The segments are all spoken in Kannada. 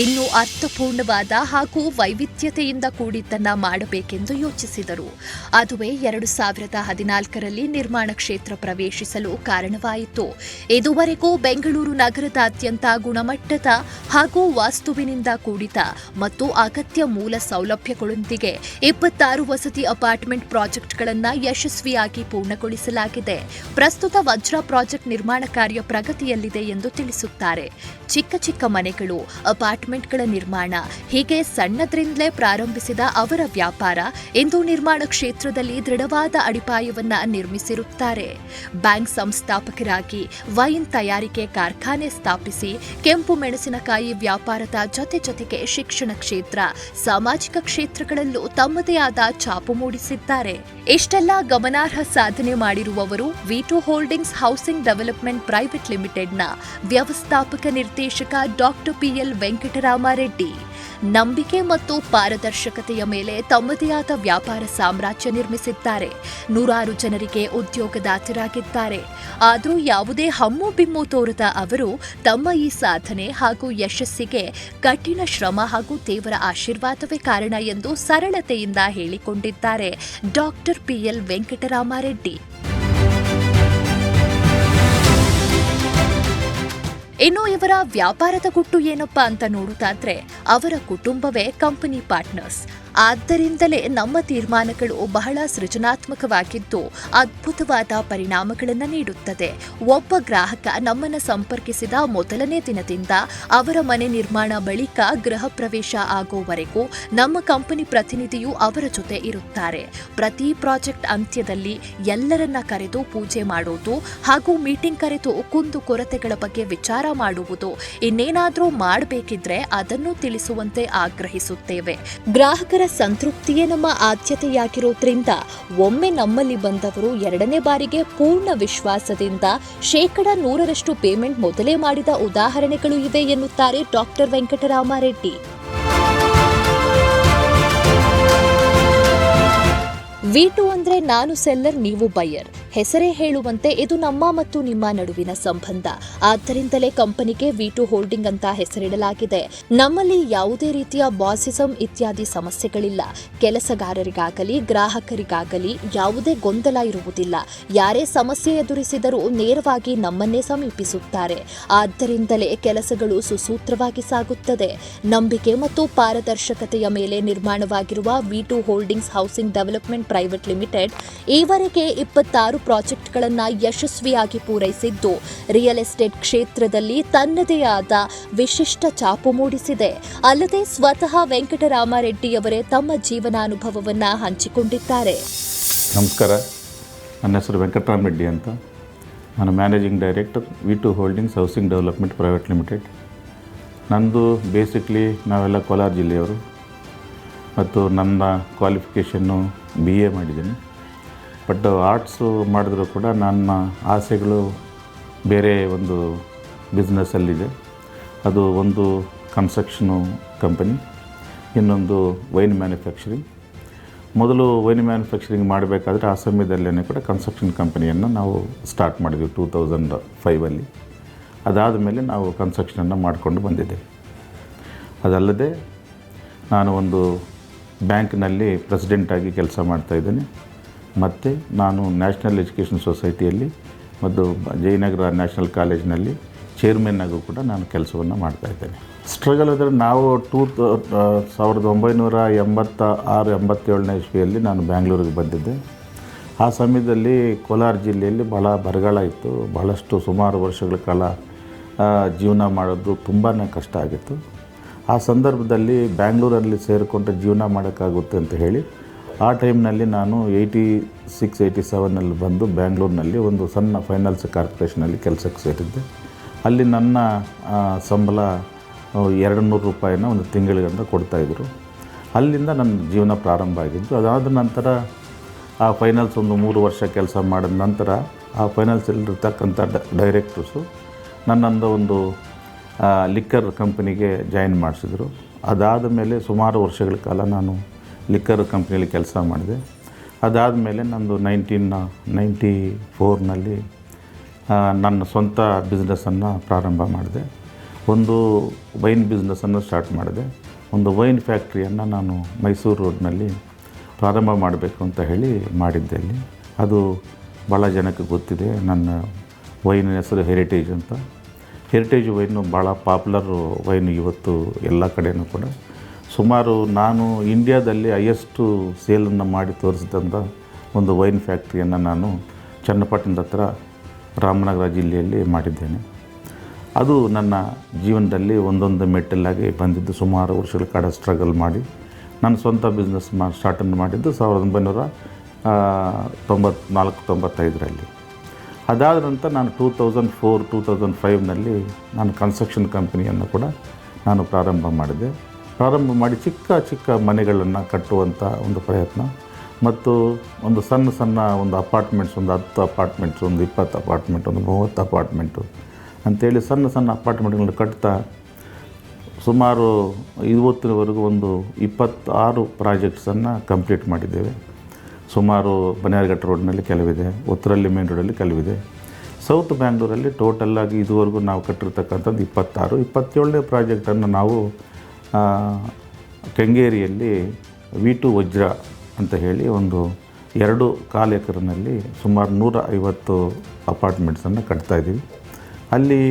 ಇನ್ನೂ ಅರ್ಥಪೂರ್ಣವಾದ ಹಾಗೂ ವೈವಿಧ್ಯತೆಯಿಂದ ಕೂಡಿದ್ದನ್ನ ಮಾಡಬೇಕೆಂದು ಯೋಚಿಸಿದರು. ಅದುವೇ ಎರಡು ಸಾವಿರದ ಹದಿನಾಲ್ಕರಲ್ಲಿ ನಿರ್ಮಾಣ ಕ್ಷೇತ್ರ ಪ್ರವೇಶಿಸಲು ಕಾರಣವಾಯಿತು. ಇದುವರೆಗೂ ಬೆಂಗಳೂರು ನಗರದಾದ್ಯಂತ ಗುಣಮಟ್ಟದ ಹಾಗೂ ವಾಸ್ತುವಿನಿಂದ ಕೂಡಿದ ಮತ್ತು ಅಗತ್ಯ ಮೂಲ ಸೌಲಭ್ಯಗಳೊಂದಿಗೆ ಇಪ್ಪತ್ತಾರು ವಸತಿ ಅಪಾರ್ಟ್ಮೆಂಟ್ ಪ್ರಾಜೆಕ್ಟ್ಗಳನ್ನು ಯಶಸ್ವಿಯಾಗಿ ಪೂರ್ಣಗೊಳಿಸಲಾಗಿದೆ. ಪ್ರಸ್ತುತ ವಜ್ರ ಪ್ರಾಜೆಕ್ಟ್ ನಿರ್ಮಾಣ ಕಾರ್ಯ ಪ್ರಗತಿಯಲ್ಲಿದೆ ಎಂದು ತಿಳಿಸುತ್ತಾರೆ. ಚಿಕ್ಕ ಚಿಕ್ಕ ಮನೆಗಳು ಅಪಾರ್ಟ್ಮೆಂಟ್ಗಳ ನಿರ್ಮಾಣ, ಹೀಗೆ ಸಣ್ಣದ್ರಿಂದಲೇ ಪ್ರಾರಂಭಿಸಿದ ಅವರ ವ್ಯಾಪಾರ, ಇಂದು ನಿರ್ಮಾಣ ಕ್ಷೇತ್ರದಲ್ಲಿ ದೃಢವಾದ ಅಡಿಪಾಯವನ್ನ ನಿರ್ಮಿಸಿರುತ್ತಾರೆ. ಬ್ಯಾಂಕ್ ಸಂಸ್ಥಾಪಕರಾಗಿ ವೈನ್ ತಯಾರಿಕೆ ಕಾರ್ಖಾನೆ ಸ್ಥಾಪಿಸಿ, ಕೆಂಪು ಮೆಣಸಿನಕಾಯಿ ವ್ಯಾಪಾರದ ಜೊತೆ ಜೊತೆಗೆ ಶಿಕ್ಷಣ ಕ್ಷೇತ್ರ, ಸಾಮಾಜಿಕ ಕ್ಷೇತ್ರಗಳಲ್ಲೂ ತಮ್ಮದೇ ಆದ ಛಾಪು ಮೂಡಿಸಿದ್ದಾರೆ. ಇಷ್ಟೆಲ್ಲ ಗಮನಾರ್ಹ ಸಾಧನೆ ಮಾಡಿರುವವರು V two holdings housing development private ಲಿಮಿಟೆಡ್ನ ವ್ಯವಸ್ಥಾಪಕ ನಿರ್ದೇಶಕ ಡಾಕ್ಟರ್ ಪಿಎಲ್ ವೆಂಕಟರಾಮರೆಡ್ಡಿ ನಂಬಿಕೆ ಮತ್ತು ಪಾರದರ್ಶಕತೆಯ ಮೇಲೆ ತಮ್ಮದೇ ಆದ ವ್ಯಾಪಾರ ಸಾಮ್ರಾಜ್ಯ ನಿರ್ಮಿಸಿದ್ದಾರೆ. ನೂರಾರು ಜನರಿಗೆ ಉದ್ಯೋಗದಾತರಾಗಿದ್ದಾರೆ ಆದರೂ ಯಾವುದೇ ಹಮ್ಮು ಬಿಮ್ಮು ತೋರದ ಅವರು ತಮ್ಮ ಈ ಸಾಧನೆ ಹಾಗೂ ಯಶಸ್ಸಿಗೆ ಕಠಿಣ ಶ್ರಮ ಹಾಗೂ ದೇವರ ಆಶೀರ್ವಾದವೇ ಕಾರಣ ಎಂದು ಸರಳತೆಯಿಂದ ಹೇಳಿಕೊಂಡಿದ್ದಾರೆ ಡಾಕ್ಟರ್ ಪಿಎಲ್ ವೆಂಕಟರಾಮರೆಡ್ಡಿ. ಇನ್ನು ಇವರ ವ್ಯಾಪಾರದ ಗುಟ್ಟು ಏನಪ್ಪಾ ಅಂತ ನೋಡುತ್ತಾದ್ರೆ ಅವರ ಕುಟುಂಬವೇ ಕಂಪನಿ ಪಾರ್ಟ್ನರ್ಸ್ ಆದ್ದರಿಂದಲೇ ನಮ್ಮ ತೀರ್ಮಾನಗಳು ಬಹಳ ಸೃಜನಾತ್ಮಕವಾಗಿದ್ದು ಅದ್ಭುತವಾದ ಪರಿಣಾಮಗಳನ್ನು ನೀಡುತ್ತದೆ. ಒಬ್ಬ ಗ್ರಾಹಕ ನಮ್ಮನ್ನು ಸಂಪರ್ಕಿಸಿದ ಮೊದಲನೇ ದಿನದಿಂದ ಅವರ ಮನೆ ನಿರ್ಮಾಣ ಬಳಿಕ ಗೃಹ ಪ್ರವೇಶ ಆಗುವವರೆಗೂ ನಮ್ಮ ಕಂಪನಿ ಪ್ರತಿನಿಧಿಯು ಅವರ ಜೊತೆ ಇರುತ್ತಾರೆ. ಪ್ರತಿ ಪ್ರಾಜೆಕ್ಟ್ ಅಂತ್ಯದಲ್ಲಿ ಎಲ್ಲರನ್ನ ಕರೆದು ಪೂಜೆ ಮಾಡುವುದು ಹಾಗೂ ಮೀಟಿಂಗ್ ಕರೆದು ಕುಂದು ಕೊರತೆಗಳ ಬಗ್ಗೆ ವಿಚಾರ ಮಾಡುವುದು ಇನ್ನೇನಾದರೂ ಮಾಡಬೇಕಿದ್ರೆ ಅದನ್ನು ತಿಳಿಸುವಂತೆ ಆಗ್ರಹಿಸುತ್ತೇವೆ. ಗ್ರಾಹಕರ ಸಂತೃಪ್ತಿಯೇ ನಮ್ಮ ಆದ್ಯತೆಯಾಗಿರೋದ್ರಿಂದ ಒಮ್ಮೆ ನಮ್ಮಲ್ಲಿ ಬಂದವರು ಎರಡನೇ ಬಾರಿಗೆ ಪೂರ್ಣ ವಿಶ್ವಾಸದಿಂದ ಶೇಕಡ ನೂರರಷ್ಟು ಪೇಮೆಂಟ್ ಮೊದಲೇ ಮಾಡಿದ ಉದಾಹರಣೆಗಳು ಇವೆ ಎನ್ನುತ್ತಾರೆ ಡಾಕ್ಟರ್ ವೆಂಕಟರಾಮರೆಡ್ಡಿ. ವಿ ಟು ಅಂದ್ರೆ ನಾನು ಸೆಲ್ಲರ್ ನೀವು ಬೈಯರ್ ಹೆಸರೇ ಹೇಳುವಂತೆ ಇದು ನಮ್ಮ ಮತ್ತು ನಿಮ್ಮ ನಡುವಿನ ಸಂಬಂಧ. ಆದ್ದರಿಂದಲೇ ಕಂಪನಿಗೆ ವಿ ಟು ಹೋಲ್ಡಿಂಗ್ ಅಂತ ಹೆಸರಿಡಲಾಗಿದೆ. ನಮ್ಮಲ್ಲಿ ಯಾವುದೇ ರೀತಿಯ ಬಾಸಿಸಂ ಇತ್ಯಾದಿ ಸಮಸ್ಯೆಗಳಿಲ್ಲ. ಕೆಲಸಗಾರರಿಗಾಗಲಿ, ಗ್ರಾಹಕರಿಗಾಗಲಿ ಯಾವುದೇ ಗೊಂದಲ ಇರುವುದಿಲ್ಲ. ಯಾರೇ ಸಮಸ್ಯೆ ಎದುರಿಸಿದರೂ ನೇರವಾಗಿ ನಮ್ಮನ್ನೇ ಸಮೀಪಿಸುತ್ತಾರೆ. ಆದ್ದರಿಂದಲೇ ಕೆಲಸಗಳು ಸುಸೂತ್ರವಾಗಿ ಸಾಗುತ್ತದೆ. ನಂಬಿಕೆ ಮತ್ತು ಪಾರದರ್ಶಕತೆಯ ಮೇಲೆ ನಿರ್ಮಾಣವಾಗಿರುವ V two holdings housing development private limited ಈವರೆಗೆ ಇಪ್ಪತ್ತಾರು ಪ್ರಾಜೆಕ್ಟ್ಗಳನ್ನು ಯಶಸ್ವಿಯಾಗಿ ಪೂರೈಸಿದ್ದು. ರಿಯಲ್ ಎಸ್ಟೇಟ್ ಕ್ಷೇತ್ರದಲ್ಲಿ ತನ್ನದೇ ಆದ ವಿಶಿಷ್ಟ ಛಾಪು ಮೂಡಿಸಿದೆ. ಅಲ್ಲದೆ ಸ್ವತಃ ವೆಂಕಟರಾಮರೆಡ್ಡಿಯವರೇ ತಮ್ಮ ಜೀವನಾನುಭವವನ್ನು ಹಂಚಿಕೊಂಡಿದ್ದಾರೆ. ನಮಸ್ಕಾರ. ನನ್ನ ಹೆಸರು ವೆಂಕಟರಾಮ್ ರೆಡ್ಡಿ ಅಂತ. ನಾನು managing director V two holdings housing development private limited. ನಂದು ಬೇಸಿಕ್ಲಿ ನಾವೆಲ್ಲ ಕೋಲಾರ ಜಿಲ್ಲೆಯವರು. ಮತ್ತು ನನ್ನ ಕ್ವಾಲಿಫಿಕೇಷನ್ನು ಬಿ ಎ ಮಾಡಿದ್ದೀನಿ. ಬಟ್ ಆರ್ಟ್ಸು ಮಾಡಿದ್ರೂ ಕೂಡ ನನ್ನ ಆಸೆಗಳು ಬೇರೆ ಒಂದು ಬಿಸ್ನೆಸ್ಸಲ್ಲಿದೆ ಅದು ಒಂದು ಕನ್ಸ್ಟ್ರಕ್ಷನು ಕಂಪನಿ ಇನ್ನೊಂದು ವೈನ್ ಮ್ಯಾನುಫ್ಯಾಕ್ಚರಿಂಗ್ ಮೊದಲು ವೈನ್ ಮ್ಯಾನುಫ್ಯಾಕ್ಚರಿಂಗ್ ಮಾಡಬೇಕಾದ್ರೆ ಆ ಸಮಯದಲ್ಲೇ ಕೂಡ ಕನ್ಸ್ಟ್ರಕ್ಷನ್ ಕಂಪನಿಯನ್ನು ನಾವು ಸ್ಟಾರ್ಟ್ ಮಾಡಿದ್ವಿ ಟೂ ತೌಸಂಡ್ ಫೈವಲ್ಲಿ ಅದಾದ ಮೇಲೆ ನಾವು ಕನ್ಸ್ಟ್ರಕ್ಷನನ್ನು ಮಾಡಿಕೊಂಡು ಬಂದಿದ್ದೇವೆ. ಅದಲ್ಲದೆ ನಾನು ಒಂದು ಬ್ಯಾಂಕ್ನಲ್ಲಿ ಪ್ರೆಸಿಡೆಂಟಾಗಿ ಕೆಲಸ ಮಾಡ್ತಾಯಿದ್ದೇನೆ ಮತ್ತು ನಾನು ನ್ಯಾಷನಲ್ ಎಜುಕೇಷನ್ ಸೊಸೈಟಿಯಲ್ಲಿ ಮತ್ತು ಜಯನಗರ ನ್ಯಾಷನಲ್ ಕಾಲೇಜಿನಲ್ಲಿ ಚೇರ್ಮನ್ ಆಗು ಕೂಡ ನಾನು ಕೆಲಸವನ್ನು ಮಾಡ್ತಾಯಿದ್ದೇನೆ ಸ್ಟ್ರಗಲ್ ಅಂದರೆ ನಾವು ಟೂ ಸಾವಿರದ ಒಂಬೈನೂರ ಎಂಬತ್ತ ಆರು, ಎಂಬತ್ತೇಳನೇ ಇಸ್ವಿಯಲ್ಲಿ ನಾನು ಬ್ಯಾಂಗ್ಳೂರಿಗೆ ಬಂದಿದ್ದೆ. ಆ ಸಮಯದಲ್ಲಿ ಕೋಲಾರ ಜಿಲ್ಲೆಯಲ್ಲಿ ಭಾಳ ಬರಗಾಲ ಇತ್ತು. ಬಹಳಷ್ಟು ಸುಮಾರು ವರ್ಷಗಳ ಕಾಲ ಜೀವನ ಮಾಡೋದು ತುಂಬಾ ಕಷ್ಟ ಆಗಿತ್ತು. ಆ ಸಂದರ್ಭದಲ್ಲಿ ಬ್ಯಾಂಗ್ಳೂರಲ್ಲಿ ಸೇರಿಕೊಂಡ್ರೆ ಜೀವನ ಮಾಡೋಕ್ಕಾಗುತ್ತೆ ಅಂತ ಹೇಳಿ ಆ ಟೈಮ್ನಲ್ಲಿ ನಾನು ಏಯ್ಟಿ ಸಿಕ್ಸ್ ಏಯ್ಟಿ ಸೆವೆನಲ್ಲಿ ಬಂದು ಬ್ಯಾಂಗ್ಳೂರಿನಲ್ಲಿ ಒಂದು ಸಣ್ಣ ಫೈನಾನ್ಸ್ ಕಾರ್ಪೊರೇಷನಲ್ಲಿ ಕೆಲಸಕ್ಕೆ ಸೇರಿದ್ದೆ. ಅಲ್ಲಿ ನನ್ನ ಸಂಬಳ ಎರಡು ನೂರು ರೂಪಾಯಿನ ಒಂದು ತಿಂಗಳಿಗಂತ ಕೊಡ್ತಾಯಿದ್ರು ಅಲ್ಲಿಂದ ನನ್ನ ಜೀವನ ಪ್ರಾರಂಭ ಆಗಿದ್ದು, ಅದಾದ ನಂತರ ಆ ಫೈನಲ್ಸ್ ಒಂದು ಮೂರು ವರ್ಷ ಕೆಲಸ ಮಾಡಿದ ನಂತರ ಆ ಫೈನಾನ್ಸಲ್ಲಿರ್ತಕ್ಕಂಥ ಡೈರೆಕ್ಟರ್ಸು ನನ್ನಂದು ಒಂದು ಲಿಕ್ಕರ್ ಕಂಪನಿಗೆ ಜಾಯಿನ್ ಮಾಡಿಸಿದ್ರು. ಅದಾದ ಮೇಲೆ ಸುಮಾರು ವರ್ಷಗಳ ಕಾಲ ನಾನು ಲಿಕ್ಕರ್ ಕಂಪ್ನಿಯಲ್ಲಿ ಕೆಲಸ ಮಾಡಿದೆ. ಅದಾದ ಮೇಲೆ ನಂದು ನೈನ್ಟೀನ್ ನೈಂಟಿ ಫೋರ್ನಲ್ಲಿ ನನ್ನ ಸ್ವಂತ ಬಿಸ್ನೆಸ್ಸನ್ನು ಪ್ರಾರಂಭ ಮಾಡಿದೆ. ಒಂದು ವೈನ್ ಬಿಸ್ನೆಸ್ಸನ್ನು ಸ್ಟಾರ್ಟ್ ಮಾಡಿದೆ. ಒಂದು ವೈನ್ ಫ್ಯಾಕ್ಟ್ರಿಯನ್ನು ನಾನು ಮೈಸೂರು ರೋಡ್ನಲ್ಲಿ ಪ್ರಾರಂಭ ಮಾಡಬೇಕು ಅಂತ ಹೇಳಿ ಮಾಡಿದ್ದೆ ಅಲ್ಲಿ. ಅದು ಭಾಳ ಜನಕ್ಕೆ ಗೊತ್ತಿದೆ, ನನ್ನ ವೈನ್ ಹೆಸರು ಹೆರಿಟೇಜ್ ಅಂತ. ಹೆರಿಟೇಜ್ ವೈನು ಭಾಳ ಪಾಪ್ಯುಲರ್ ವೈನ್ ಇವತ್ತು ಎಲ್ಲ ಕಡೆಯೂ ಕೂಡ. ಸುಮಾರು ನಾನು ಇಂಡಿಯಾದಲ್ಲಿ ಹೈಯೆಸ್ಟು ಸೇಲನ್ನು ಮಾಡಿ ತೋರಿಸಿದಂಥ ಒಂದು ವೈನ್ ಫ್ಯಾಕ್ಟ್ರಿಯನ್ನು ನಾನು ಚನ್ನಪಟ್ಟಣದ ಹತ್ರ ರಾಮನಗರ ಜಿಲ್ಲೆಯಲ್ಲಿ ಮಾಡಿದ್ದೇನೆ. ಅದು ನನ್ನ ಜೀವನದಲ್ಲಿ ಒಂದೊಂದು ಮೆಟ್ಟಲಾಗಿ ಬಂದಿದ್ದು ಸುಮಾರು ವರ್ಷಗಳ ಕಾಡ ಸ್ಟ್ರಗಲ್ ಮಾಡಿ, ನನ್ನ ಸ್ವಂತ ಬಿಸ್ನೆಸ್ ಮಾ ಸ್ಟಾರ್ಟನ್ನು ಮಾಡಿದ್ದು ಸಾವಿರದ ಒಂಬೈನೂರ ತೊಂಬತ್ನಾಲ್ಕು, ತೊಂಬತ್ತೈದರಲ್ಲಿ. ಅದಾದ ನಂತರ ನಾನು two thousand four, two thousand ಫೈವ್ನಲ್ಲಿ ನಾನು ಕನ್ಸ್ಟ್ರಕ್ಷನ್ ಕಂಪ್ನಿಯನ್ನು ಕೂಡ ನಾನು ಪ್ರಾರಂಭ ಮಾಡಿದೆ. ಪ್ರಾರಂಭ ಮಾಡಿ ಚಿಕ್ಕ ಚಿಕ್ಕ ಮನೆಗಳನ್ನು ಕಟ್ಟುವಂಥ ಒಂದು ಪ್ರಯತ್ನ. ಮತ್ತು ಒಂದು ಸಣ್ಣ ಸಣ್ಣ ಒಂದು ಅಪಾರ್ಟ್ಮೆಂಟ್ಸ್, ಒಂದು ಹತ್ತು ಅಪಾರ್ಟ್ಮೆಂಟ್ಸ್, ಒಂದು ಇಪ್ಪತ್ತು ಅಪಾರ್ಟ್ಮೆಂಟ್, ಒಂದು ಮೂವತ್ತು ಅಪಾರ್ಟ್ಮೆಂಟು ಅಂಥೇಳಿ ಸಣ್ಣ ಸಣ್ಣ ಅಪಾರ್ಟ್ಮೆಂಟ್ಗಳನ್ನು ಕಟ್ತಾ ಸುಮಾರು ಇವತ್ತಿನವರೆಗೂ ಒಂದು ಇಪ್ಪತ್ತಾರು ಪ್ರಾಜೆಕ್ಟ್ಸನ್ನು ಕಂಪ್ಲೀಟ್ ಮಾಡಿದ್ದೇವೆ. ಸುಮಾರು ಬನ್ಯಾರಘಟ್ಟ ರೋಡ್ನಲ್ಲಿ ಕೆಲವಿದೆ ಉತ್ತರಲ್ಲಿ ಮೇನ್ ರೋಡಲ್ಲಿ ಕೆಲವಿದೆ. ಸೌತ್ ಬ್ಯಾಂಗ್ಳೂರಲ್ಲಿ ಟೋಟಲ್ಲಾಗಿ ಇದುವರೆಗೂ ನಾವು ಕಟ್ಟಿರ್ತಕ್ಕಂಥದ್ದು ಇಪ್ಪತ್ತಾರು. ಇಪ್ಪತ್ತೇಳನೇ ಪ್ರಾಜೆಕ್ಟನ್ನು ನಾವು ಕೆಂಗೇರಿಯಲ್ಲಿ ವಿ ಟು ವಜ್ರ ಅಂತ ಹೇಳಿ ಒಂದು ಎರಡು ಕಾಲು ಎಕರೆನಲ್ಲಿ ಸುಮಾರು ನೂರ ಐವತ್ತು ಅಪಾರ್ಟ್ಮೆಂಟ್ಸನ್ನು ಕಟ್ತಾಯಿದ್ದೀವಿ ಅಲ್ಲಿ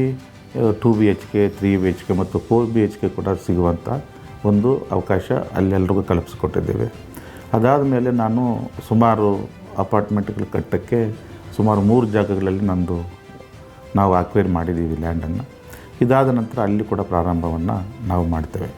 two B H K three B H K ಮತ್ತು ಫೋರ್ ಬಿ ಎಚ್ ಕೆ ಕೂಡ ಸಿಗುವಂಥ ಒಂದು ಅವಕಾಶ ಅಲ್ಲೆಲ್ರಿಗೂ ಕಲ್ಪಿಸ್ಕೊಟ್ಟಿದ್ದೇವೆ. ಅದಾದ ಮೇಲೆ ನಾನು ಸುಮಾರು ಅಪಾರ್ಟ್ಮೆಂಟ್ಗಳು ಕಟ್ಟೋಕ್ಕೆ ಸುಮಾರು ಮೂರು ಜಾಗಗಳಲ್ಲಿ ನಂದು ನಾವು ಅಕ್ವೈರ್ ಮಾಡಿದ್ದೀವಿ ಲ್ಯಾಂಡನ್ನು ಇದಾದ ನಂತರ ಅಲ್ಲಿ ಕೂಡ ಪ್ರಾರಂಭವನ್ನು ನಾವು ಮಾಡ್ತೇವೆ.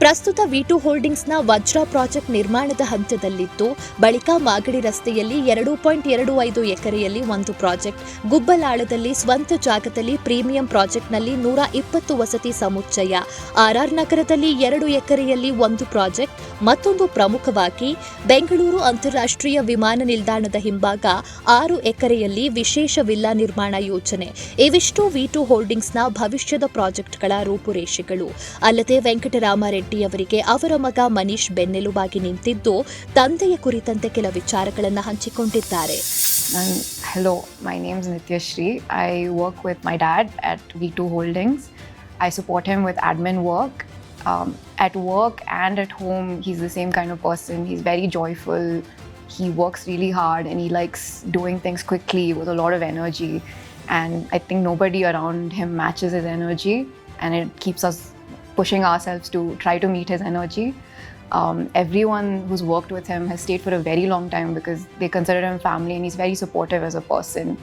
ಪ್ರಸ್ತುತ ವಿಟು ಹೋಲ್ಡಿಂಗ್ಸ್ನ ವಜ್ರ ಪ್ರಾಜೆಕ್ಟ್ ನಿರ್ಮಾಣದ ಹಂತದಲ್ಲಿದ್ದು, ಬಳಿಕ ಮಾಗಡಿ ರಸ್ತೆಯಲ್ಲಿ ಎರಡು ಪಾಯಿಂಟ್ ಎರಡು ಐದು ಎಕರೆಯಲ್ಲಿ ಒಂದು ಪ್ರಾಜೆಕ್ಟ್, ಗುಬ್ಬಲಾಳದಲ್ಲಿ ಸ್ವಂತ ಜಾಗದಲ್ಲಿ ಪ್ರೀಮಿಯಂ ಪ್ರಾಜೆಕ್ಟ್ನಲ್ಲಿ ನೂರ ಇಪ್ಪತ್ತು ವಸತಿ ಸಮುಚ್ಚಯ ಆರ್ಆರ್ ನಗರದಲ್ಲಿ ಎರಡು ಎಕರೆಯಲ್ಲಿ ಒಂದು ಪ್ರಾಜೆಕ್ಟ್, ಮತ್ತೊಂದು ಪ್ರಮುಖವಾಗಿ ಬೆಂಗಳೂರು ಅಂತಾರಾಷ್ಟ್ರೀಯ ವಿಮಾನ ನಿಲ್ದಾಣದ ಹಿಂಭಾಗ ಆರು ಎಕರೆಯಲ್ಲಿ ವಿಶೇಷ ವಿಲ್ಲಾ ನಿರ್ಮಾಣ ಯೋಜನೆ. ಇವಿಷ್ಟು ವಿಟು ಹೋಲ್ಡಿಂಗ್ಸ್ನ ಭವಿಷ್ಯದ ಪ್ರಾಜೆಕ್ಟ್ಗಳ ರೂಪುರೇಷೆಗಳು. ಅಲ್ಲದೆ ವೆಂಕಟರಾಮರೆಡ್ಡಿ ಅವರಿಗೆ ಅವರ ಮಗ ಮನೀಶ್ ಬೆನ್ನೆಲುಬಾಗಿ ನಿಂತಿದ್ದು ತಂದೆಯ ಕುರಿತಂತೆ ಕೆಲ ವಿಚಾರಗಳನ್ನು ಹಂಚಿಕೊಂಡಿದ್ದಾರೆ my name is Nitya Shri. I work with my dad at V2 Holdings. I support him with admin work. Um, at work and at home, he's the same kind of person. He's very joyful. He works really hard and he likes doing things quickly with a lot of energy. And I think nobody around him matches his energy, and it keeps us pushing ourselves to try to meet his energy. Um, everyone who's worked with him has stayed for a very long time because they consider him family and he's very supportive as a person.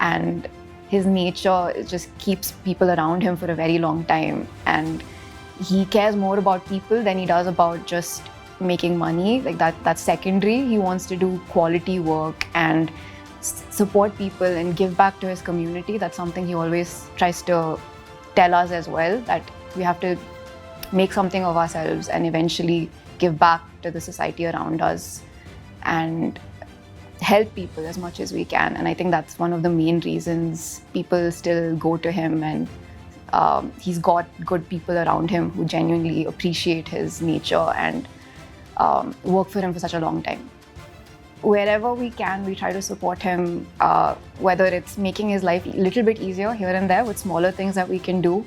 And his nature just keeps people around him for a very long time. And he cares more about people than he does about just making money. Like that, that's secondary. He wants to do quality work and support people and give back to his community. That's something he always tries to tell us as well that we have to make something of ourselves and eventually give back to the society around us and help people as much as we can. And I think that's one of the main reasons people still go to him and um, he's got good people around him who genuinely appreciate his nature and um, work for him for such a long time wherever we can, we try to support him, uh, whether it's making his life a little bit easier here and there with smaller things that we can do,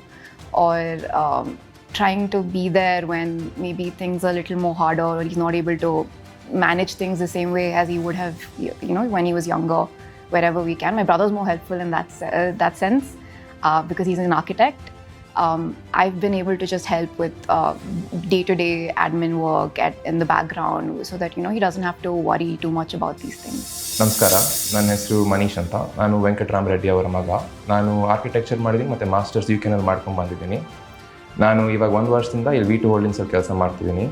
or um, trying to be there when maybe things are a little more harder or he's not able to manage things the same way as he would have, you know, when he was younger. Wherever we can, my brother's more helpful in that se- uh, that sense uh, because he's an architect. Um, I've been able to just help with uh, day-to-day admin work at, in the background so that you know he doesn't have to worry too much about these things. ನಮಸ್ಕಾರ ನನ್ನ ಹೆಸರು ಮನೀಶ್ ಅಂತ ನಾನು ವೆಂಕಟರಾಮ್ ರೆಡ್ಡಿ ಅವರ ಮಗ ನಾನು ಆರ್ಕಿಟೆಕ್ಚರ್ ಮಾಡಿದ್ದೀನಿ ಮತ್ತು ಮಾಸ್ಟರ್ಸ್ ಯು ಕೆನಲ್ಲಿ ಮಾಡ್ಕೊಂಡು ಬಂದಿದ್ದೀನಿ ನಾನು ಇವಾಗ ಒಂದು ವರ್ಷದಿಂದ ಇಲ್ಲಿ ವಿ ಟು ಹೋಲ್ಡಿಂಗ್ಸಲ್ಲಿ ಕೆಲಸ ಮಾಡ್ತಿದ್ದೀನಿ.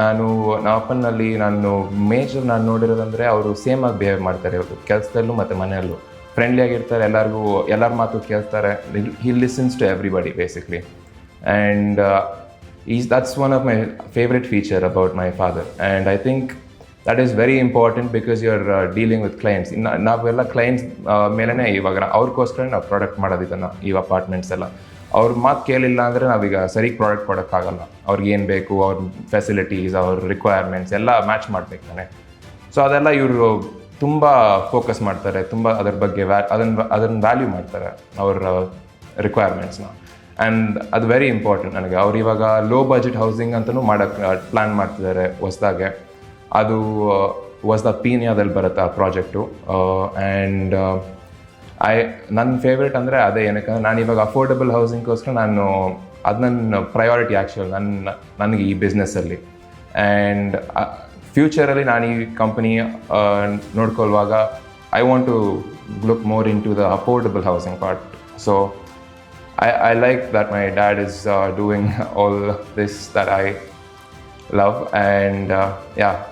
ನಾನು ನಾಪನ್ನಲ್ಲಿ ನಾನು ಮೇಜರ್ ನಾನು ನೋಡಿರೋದಂದರೆ ಅವರು ಸೇಮ್ ಆಗಿ ಬಿಹೇವ್ ಮಾಡ್ತಾರೆ ಅವರು ಕೆಲಸದಲ್ಲೂ ಮತ್ತು ಮನೆಯಲ್ಲೂ. ಫ್ರೆಂಡ್ಲಿ ಆಗಿರ್ತಾರೆ ಎಲ್ಲರಿಗೂ, ಎಲ್ಲರ ಮಾತು ಕೇಳ್ತಾರೆ. He listens to everybody basically and is that's one of my favourite feature about my father and I think that is very important because you are dealing with clients ಇನ್ನು ನಾವೆಲ್ಲ ಕ್ಲೈಂಟ್ಸ್ ಮೇಲೇ ಇವಾಗ ಅವ್ರಿಗೋಸ್ಕರ ನಾವು ಪ್ರಾಡಕ್ಟ್ ಮಾಡೋದು ಇದನ್ನು, ಈ ಅಪಾರ್ಟ್ಮೆಂಟ್ಸ್ ಎಲ್ಲ. ಅವ್ರ ಮಾತು ಕೇಳಿಲ್ಲ ಅಂದರೆ ನಾವೀಗ ಸರಿ ಪ್ರಾಡಕ್ಟ್ ಕೊಡೋಕ್ಕಾಗಲ್ಲ. ಅವ್ರಿಗೆ ಏನು ಬೇಕು, ಅವ್ರ ಫೆಸಿಲಿಟೀಸ್ ಅವ್ರ ರಿಕ್ವೈರ್ಮೆಂಟ್ಸ್ ಎಲ್ಲ ಮ್ಯಾಚ್ ಮಾಡ್ಬೇಕು ತಾನೆ ಸೊ ಅದೆಲ್ಲ ಇವರು ತುಂಬ ಫೋಕಸ್ ಮಾಡ್ತಾರೆ, ತುಂಬ ಅದ್ರ ಬಗ್ಗೆ ವ್ಯಾ ಅದನ್ನು ಅದನ್ನು ವ್ಯಾಲ್ಯೂ ಮಾಡ್ತಾರೆ ಅವ್ರ ರಿಕ್ವೈರ್ಮೆಂಟ್ಸ್ನ ಆ್ಯಂಡ್ ಅದು ವೆರಿ ಇಂಪಾರ್ಟೆಂಟ್ ನನಗೆ. ಅವ್ರು ಇವಾಗ ಲೋ ಬಜೆಟ್ ಹೌಸಿಂಗ್ ಅಂತಲೂ ಮಾಡೋಕ್ಕೆ ಪ್ಲ್ಯಾನ್ ಮಾಡ್ತಿದ್ದಾರೆ ಹೊಸ್ದಾಗೆ. ಅದು ಹೊಸ್ದಾದ ಪೀನಿಯಾದಲ್ಲಿ ಬರುತ್ತೆ ಆ ಪ್ರಾಜೆಕ್ಟು ಆ್ಯಂಡ್ ಐ ನನ್ನ ಫೇವ್ರೇಟ್ ಅಂದರೆ ಅದೇ ಏನಕ್ಕೆ ನಾನು ಇವಾಗ ಅಫೋರ್ಡಬಲ್ ಹೌಸಿಂಗ್ಗೋಸ್ಕರ ನಾನು ಅದು ನನ್ನ ಪ್ರಯಾರಿಟಿ ಆ್ಯಕ್ಚುಲ್ ನನ್ನ ನನಗೆ ಈ ಬಿಸ್ನೆಸ್ಸಲ್ಲಿ ಆ್ಯಂಡ್ ಫ್ಯೂಚರಲ್ಲಿ ನಾನು ಈ company ನೋಡ್ಕೊಳ್ಳುವಾಗ I want to look more into the affordable housing part so I, I like that my dad is uh, doing all this that I love, and uh, yeah,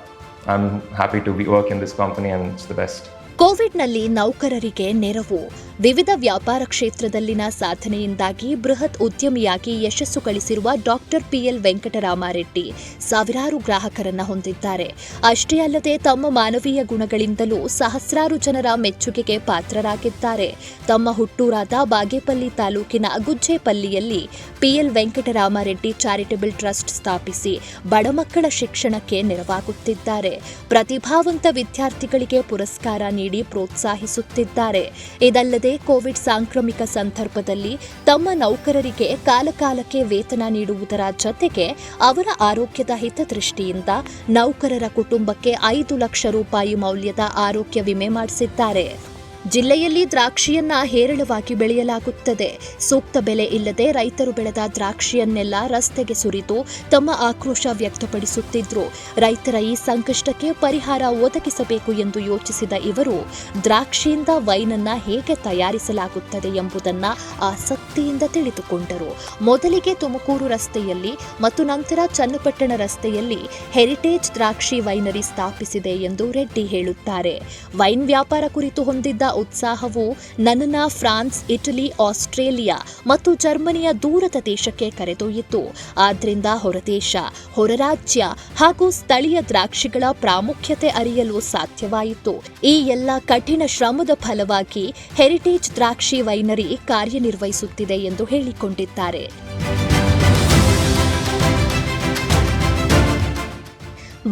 I'm happy to be work in this company, and it's the best. ಕೋವಿಡ್ನಲ್ಲಿ ನೌಕರರಿಗೆ ನೆರವು. ವಿವಿಧ ವ್ಯಾಪಾರ ಕ್ಷೇತ್ರದಲ್ಲಿನ ಸಾಧನೆಯಿಂದಾಗಿ ಬೃಹತ್ ಉದ್ಯಮಿಯಾಗಿ ಯಶಸ್ಸು ಗಳಿಸಿರುವ ಡಾಕ್ಟರ್ ಪಿಎಲ್ ವೆಂಕಟರಾಮಾರೆಡ್ಡಿ ಸಾವಿರಾರು ಗ್ರಾಹಕರನ್ನ ಹೊಂದಿದ್ದಾರೆ. ಅಷ್ಟೇ ಅಲ್ಲದೆ ತಮ್ಮ ಮಾನವೀಯ ಗುಣಗಳಿಂದಲೂ ಸಹಸ್ರಾರು ಜನರ ಮೆಚ್ಚುಗೆಗೆ ಪಾತ್ರರಾಗಿದ್ದಾರೆ. ತಮ್ಮ ಹುಟ್ಟೂರಾದ ಬಾಗೇಪಲ್ಲಿ ತಾಲೂಕಿನ ಗುಜ್ಜೆಪಲ್ಲಿಯಲ್ಲಿ ಪಿಎಲ್ ವೆಂಕಟರಾಮಾರೆಡ್ಡಿ ಚಾರಿಟಬಲ್ ಟ್ರಸ್ಟ್ ಸ್ಥಾಪಿಸಿ ಬಡ ಮಕ್ಕಳ ಶಿಕ್ಷಣಕ್ಕೆ ನೆರವಾಗುತ್ತಿದ್ದಾರೆ. ಪ್ರತಿಭಾವಂತ ವಿದ್ಯಾರ್ಥಿಗಳಿಗೆ ಪುರಸ್ಕಾರ ನೀಡಿ ಪ್ರೋತ್ಸಾಹಿಸುತ್ತಿದ್ದಾರೆ. ಇದಲ್ಲದೆ ಕೋವಿಡ್ ಸಾಂಕ್ರಾಮಿಕ ಸಂದರ್ಭದಲ್ಲಿ ತಮ್ಮ ನೌಕರರಿಗೆ ಕಾಲಕಾಲಕ್ಕೆ ವೇತನ ನೀಡುವುದರ ಜತೆಗೆ ಅವರ ಆರೋಗ್ಯದ ಹಿತದೃಷ್ಟಿಯಿಂದ ನೌಕರರ ಕುಟುಂಬಕ್ಕೆ ಐದು ಲಕ್ಷ ರೂಪಾಯಿ ಮೌಲ್ಯದ ಆರೋಗ್ಯ ವಿಮೆ ಮಾಡಿಸಿದ್ದಾರೆ. ಜಿಲ್ಲೆಯಲ್ಲಿ ದ್ರಾಕ್ಷಿಯನ್ನ ಹೇರಳವಾಗಿ ಬೆಳೆಯಲಾಗುತ್ತದೆ. ಸೂಕ್ತ ಬೆಲೆ ಇಲ್ಲದೆ ರೈತರು ಬೆಳೆದ ದ್ರಾಕ್ಷಿಯನ್ನೆಲ್ಲ ರಸ್ತೆಗೆ ಸುರಿದು ತಮ್ಮ ಆಕ್ರೋಶ ವ್ಯಕ್ತಪಡಿಸುತ್ತಿದ್ರು. ರೈತರ ಈ ಸಂಕಷ್ಟಕ್ಕೆ ಪರಿಹಾರ ಒದಗಿಸಬೇಕು ಎಂದು ಯೋಚಿಸಿದ ಇವರು, ದ್ರಾಕ್ಷಿಯಿಂದ ವೈನನ್ನ ಹೇಗೆ ತಯಾರಿಸಲಾಗುತ್ತದೆ ಎಂಬುದನ್ನ ಆಸಕ್ತಿಯಿಂದ ತಿಳಿದುಕೊಂಡರು. ಮೊದಲಿಗೆ ತುಮಕೂರು ರಸ್ತೆಯಲ್ಲಿ ಮತ್ತು ನಂತರ ಚನ್ನಪಟ್ಟಣ ರಸ್ತೆಯಲ್ಲಿ ಹೆರಿಟೇಜ್ ದ್ರಾಕ್ಷಿ ವೈನರಿ ಸ್ಥಾಪಿಸಿದೆ ಎಂದು ರೆಡ್ಡಿ ಹೇಳುತ್ತಾರೆ. ವೈನ್ ವ್ಯಾಪಾರ ಕುರಿತು ಹೊಂದಿದ್ದ ಉತ್ಸಾಹವು ನನ್ನ ಫ್ರಾನ್ಸ್, ಇಟಲಿ, ಆಸ್ಟ್ರೇಲಿಯಾ ಮತ್ತು ಜರ್ಮನಿಯ ದೂರದ ದೇಶಕ್ಕೆ ಕರೆದೊಯ್ಯಿತು. ಆದ್ದರಿಂದ ಹೊರದೇಶ, ಹೊರರಾಜ್ಯ ಹಾಗೂ ಸ್ಥಳೀಯ ದ್ರಾಕ್ಷಿಗಳ ಪ್ರಾಮುಖ್ಯತೆ ಅರಿಯಲು ಸಾಧ್ಯವಾಯಿತು. ಈ ಎಲ್ಲ ಕಠಿಣ ಶ್ರಮದ ಫಲವಾಗಿ ಹೆರಿಟೇಜ್ ದ್ರಾಕ್ಷಿ ವೈನರಿ ಕಾರ್ಯನಿರ್ವಹಿಸುತ್ತಿದೆ ಎಂದು ಹೇಳಿಕೊಂಡಿದ್ದಾರೆ.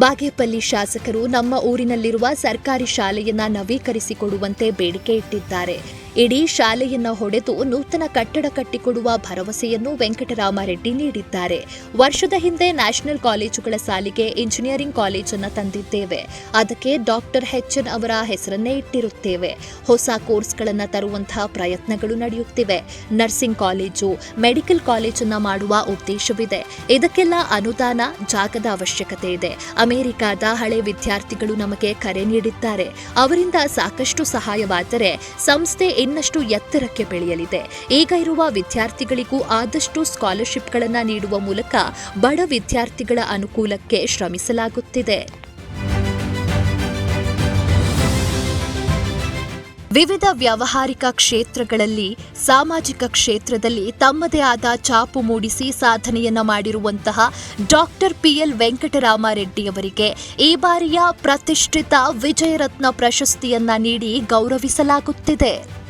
ಬಾಗೇಪಲ್ಲಿ ಶಾಸಕರು ನಮ್ಮ ಊರಿನಲ್ಲಿರುವ ಸರ್ಕಾರಿ ಶಾಲೆಯನ್ನ ನವೀಕರಿಸಿಕೊಡುವಂತೆ ಬೇಡಿಕೆ ಇಟ್ಟಿದ್ದಾರೆ. ಇಡೀ ಶಾಲೆಯನ್ನ ಹೊಡೆದು ನೂತನ ಕಟ್ಟಡ ಕಟ್ಟಿಕೊಡುವ ಭರವಸೆಯನ್ನು ವೆಂಕಟರಾಮರೆಡ್ಡಿ ನೀಡಿದ್ದಾರೆ. ವರ್ಷದ ಹಿಂದೆ ನ್ಯಾಷನಲ್ ಕಾಲೇಜುಗಳ ಸಾಲಿಗೆ ಇಂಜಿನಿಯರಿಂಗ್ ಕಾಲೇಜನ್ನು ತಂದಿದ್ದೇವೆ. ಅದಕ್ಕೆ ಡಾಕ್ಟರ್ ಹೆಚ್ಎನ್ ಅವರ ಹೆಸರನ್ನೇ ಇಟ್ಟಿರುತ್ತೇವೆ. ಹೊಸ ಕೋರ್ಸ್ಗಳನ್ನು ತರುವಂತಹ ಪ್ರಯತ್ನಗಳು ನಡೆಯುತ್ತಿವೆ. ನರ್ಸಿಂಗ್ ಕಾಲೇಜು, ಮೆಡಿಕಲ್ ಕಾಲೇಜನ್ನು ಮಾಡುವ ಉದ್ದೇಶವಿದೆ. ಇದಕ್ಕೆಲ್ಲ ಅನುದಾನ, ಜಾಗದ ಅವಶ್ಯಕತೆ ಇದೆ. ಅಮೆರಿಕಾದ ಹಳೆ ವಿದ್ಯಾರ್ಥಿಗಳು ನಮಗೆ ಕರೆ ನೀಡಿದ್ದಾರೆ. ಅವರಿಂದ ಸಾಕಷ್ಟು ಸಹಾಯವಾದರೆ ಸಂಸ್ಥೆ ಇನ್ನಷ್ಟು ಎತ್ತರಕ್ಕೆ ಬೆಳೆಯಲಿದೆ. ಈಗ ಇರುವ ವಿದ್ಯಾರ್ಥಿಗಳಿಗೂ ಆದಷ್ಟು ಸ್ಕಾಲರ್ಶಿಪ್ಗಳನ್ನು ನೀಡುವ ಮೂಲಕ ಬಡ ವಿದ್ಯಾರ್ಥಿಗಳ ಅನುಕೂಲಕ್ಕೆ ಶ್ರಮಿಸಲಾಗುತ್ತಿದೆ. ವಿವಿಧ ವ್ಯಾವಹಾರಿಕ ಕ್ಷೇತ್ರಗಳಲ್ಲಿ, ಸಾಮಾಜಿಕ ಕ್ಷೇತ್ರದಲ್ಲಿ ತಮ್ಮದೇ ಆದ ಛಾಪು ಮೂಡಿಸಿ ಸಾಧನೆಯನ್ನ ಮಾಡಿರುವಂತಹ ಡಾಕ್ಟರ್ ಪಿಎಲ್ ವೆಂಕಟರಾಮರೆಡ್ಡಿಯವರಿಗೆ ಈ ಬಾರಿಯ ಪ್ರತಿಷ್ಠಿತ ವಿಜಯರತ್ನ ಪ್ರಶಸ್ತಿಯನ್ನ ನೀಡಿ ಗೌರವಿಸಲಾಗುತ್ತಿದೆ.